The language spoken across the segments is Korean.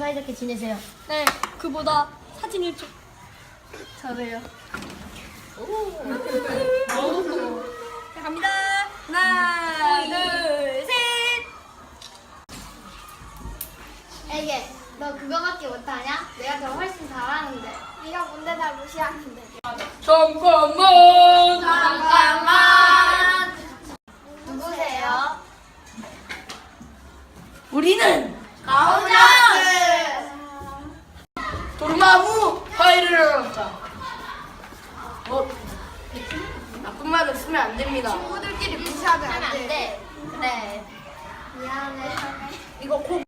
사이좋게 지내세요. 네, 그보다 사진을 좀 잘해요. 오오! 어, 나쁜 말은 쓰면 안 됩니다. 친구들끼리 무시하면 하면 안 돼. 그래. 미안해. 이거 코.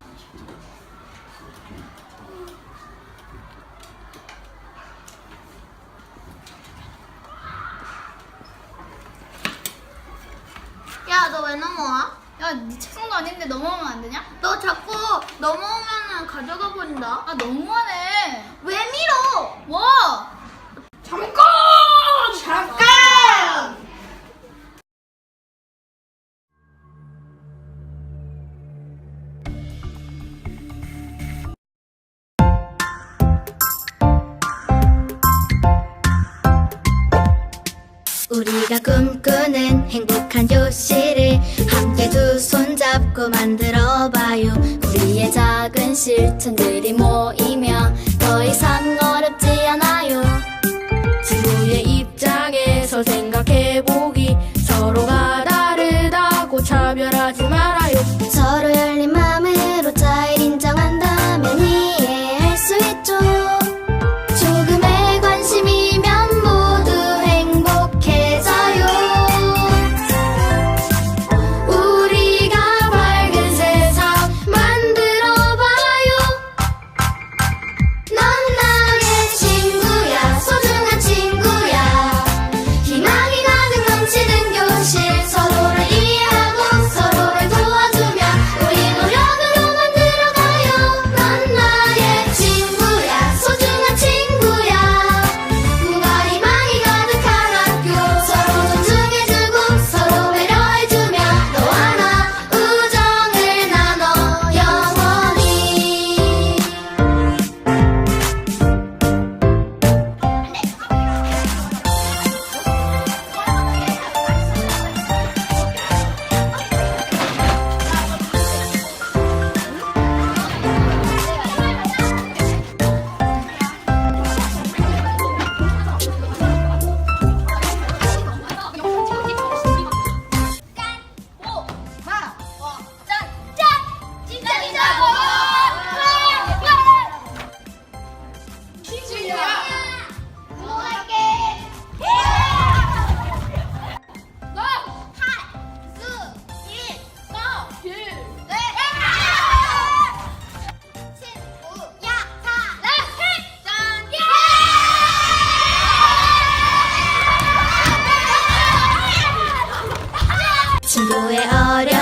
야, 너 왜 넘어와? 야니 네 책상도 아닌데 넘어오면 안 되냐? 너 자꾸 넘어오면 가져가 버린다. 아, 너무하네. 왜 밀어? 와! 우리가 꿈꾸는 행복한 교실을 함께 두 손 잡고 만들어봐요. 우리의 작은 실천들이 모이면 친구의 어려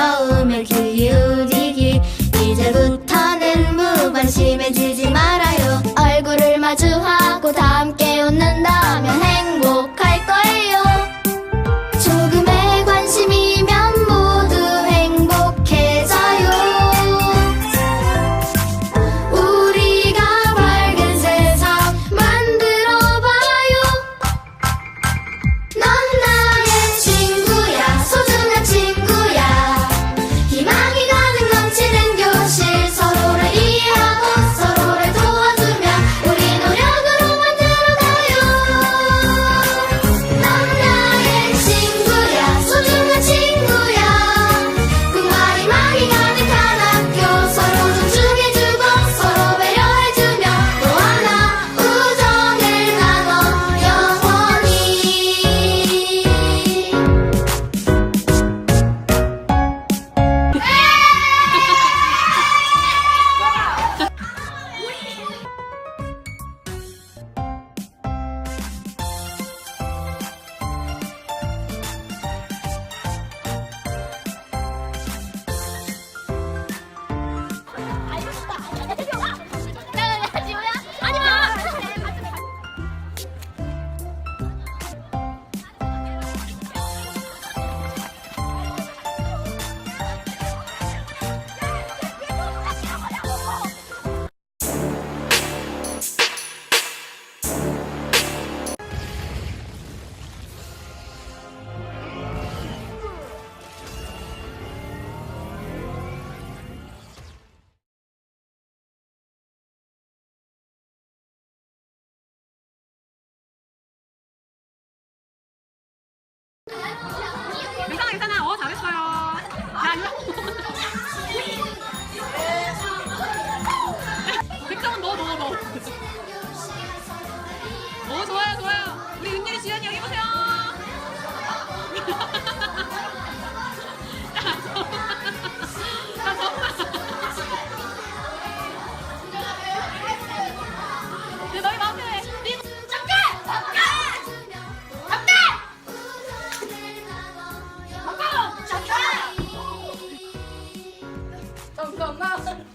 ama.